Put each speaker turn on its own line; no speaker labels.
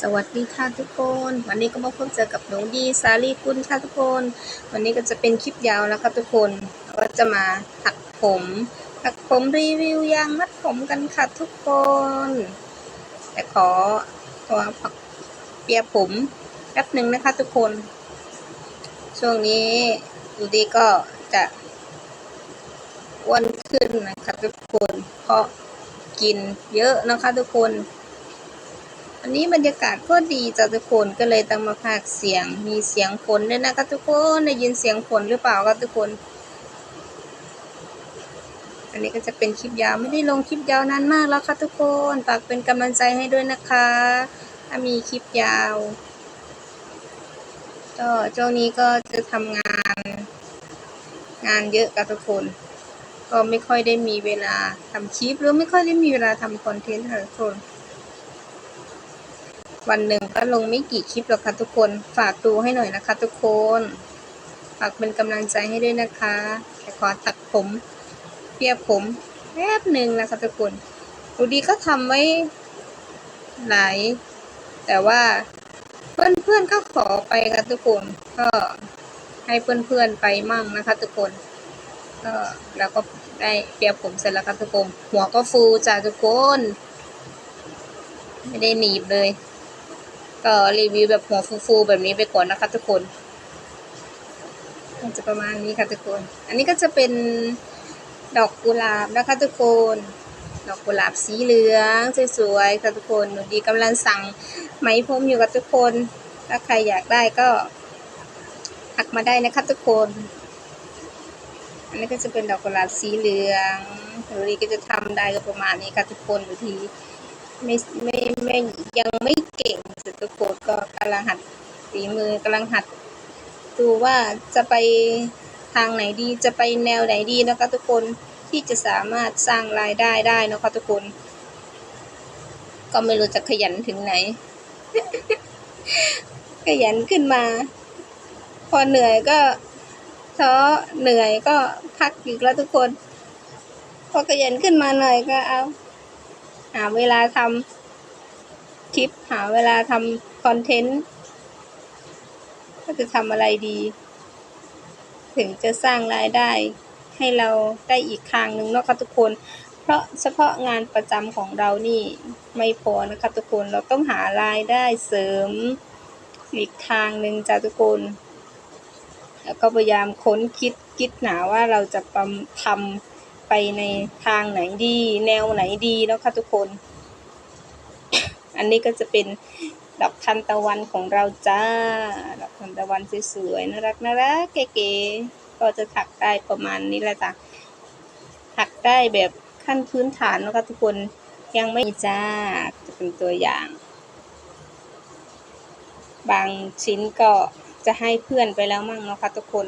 สวัสดีค่ะทุกคน วันนี้ก็มาพบเจอกับหนูดีสาลีกุลค่ะทุกคน วันนี้ก็จะเป็นคลิปยาวแล้วค่ะทุกคนก็จะมาถักผมถักผมรีวิวยางมัดผมกันค่ะทุกคน แต่ขอตัวผักเปียผมแป๊บหนึ่งนะคะทุกคน ช่วงนี้ดูดีก็จะอ้วนขึ้นนะคะทุกคน เพราะกินเยอะนะคะทุกคน วันนี้บรรยากาศก็ดีจ้ะทุกคนก็เลยต้องมาพากเสียง มีเสียงฝนด้วยนะคะทุกคนได้ยินเสียงฝนหรือเปล่าคะทุกคน อันนี้ก็จะเป็นคลิปยาวไม่ได้ลงคลิปยาวนานมากแล้วค่ะทุกคนฝากเป็นกำลังใจให้ด้วยนะคะ ถ้ามีคลิปยาวก็ช่วงนี้ก็จะทำงานงานเยอะกับทุกคน ก็ไม่ค่อยได้มีเวลาทำคลิปหรือไม่ค่อยได้มีเวลาทำคอนเทนต์ค่ะทุกคน วันหนึ่งก็ลงไม่กี่คลิปหรอกค่ะทุกคน ฝากดูให้หน่อยนะคะ ทุกคน ฝากเป็นกำลังใจให้ด้วยนะคะแต่ขอตัดผมเปียผมแป๊บหนึ่งนะคะทุกคนดูดีก็ทำไว้หลาย แต่ว่าเพื่อนๆก็ขอไปค่ะทุกคน ก็ให้เพื่อนๆไปมั่งนะคะ ทุกคนก็แล้วก็ได้เปียผมเสร็จแล้วค่ะทุกคน หัวก็ฟูจ้ะทุกคน ไม่ได้หนีบเลย ก็รีวิวแบบหัวฟูๆแบบนี้ไปก่อนนะคะทุกคนจะประมาณนี้ค่ะทุกคน อันนี้ก็จะเป็นดอกกุหลาบนะคะทุกคน ดอกกุหลาบสีเหลืองสวยๆค่ะทุกคน หนูดีกำลังสั่งไหมพรมอยู่กับทุกคน ถ้าใครอยากได้ก็ทักมาได้นะคะทุกคน อันนี้ก็จะเป็นดอกกุหลาบสีเหลืองหนูดีก็จะทำได้ก็ประมาณนี้ค่ะทุกคนบางทีไม่ไม่ไม่ยังไม่เก่ง สุดทุกคนก็กำลังหัดฝีมือกำลังหัด ดูว่าจะไปทางไหนดีจะไปแนวไหนดีนะคะทุกคนที่จะสามารถสร้างรายได้ได้นะคะทุกคน ก็ไม่รู้จะขยันถึงไหน ขยันขึ้นมา พอเหนื่อยก็ท้อเหนื่อยก็พักอีกแล้วทุกคน พอขยันขึ้นมาหน่อยก็เอาหาเวลาทำ คลิป หาเวลาทำคอนเทนต์ก็จะทำอะไรดี ถึงจะสร้างรายได้ให้เราได้อีกทางหนึ่งเนาะค่ะทุกคน เพราะเฉพาะงานประจำของเรานี่ไม่พอนะคะทุกคนเราต้องหารายได้เสริมอีกทางหนึ่งจ้ะทุกคนแล้วก็พยายามค้นคิดคิดหนาว่าเราจะทำทำไปในทางไหนดี แนวไหนดีเนาะค่ะทุกคน อันนี้ก็จะเป็นดอกทันตะวันของเราจ้า ดอกทันตะวันสวยๆน่ารักน่ารักเก๋ๆก็จะถักได้ประมาณนี้แหละจ้ะถักได้แบบขั้นพื้นฐานนะคะทุกคนยังไม่จ้าจะเป็นตัวอย่าง บางชิ้นก็จะให้เพื่อนไปแล้วมั่งเนาะคะทุกคน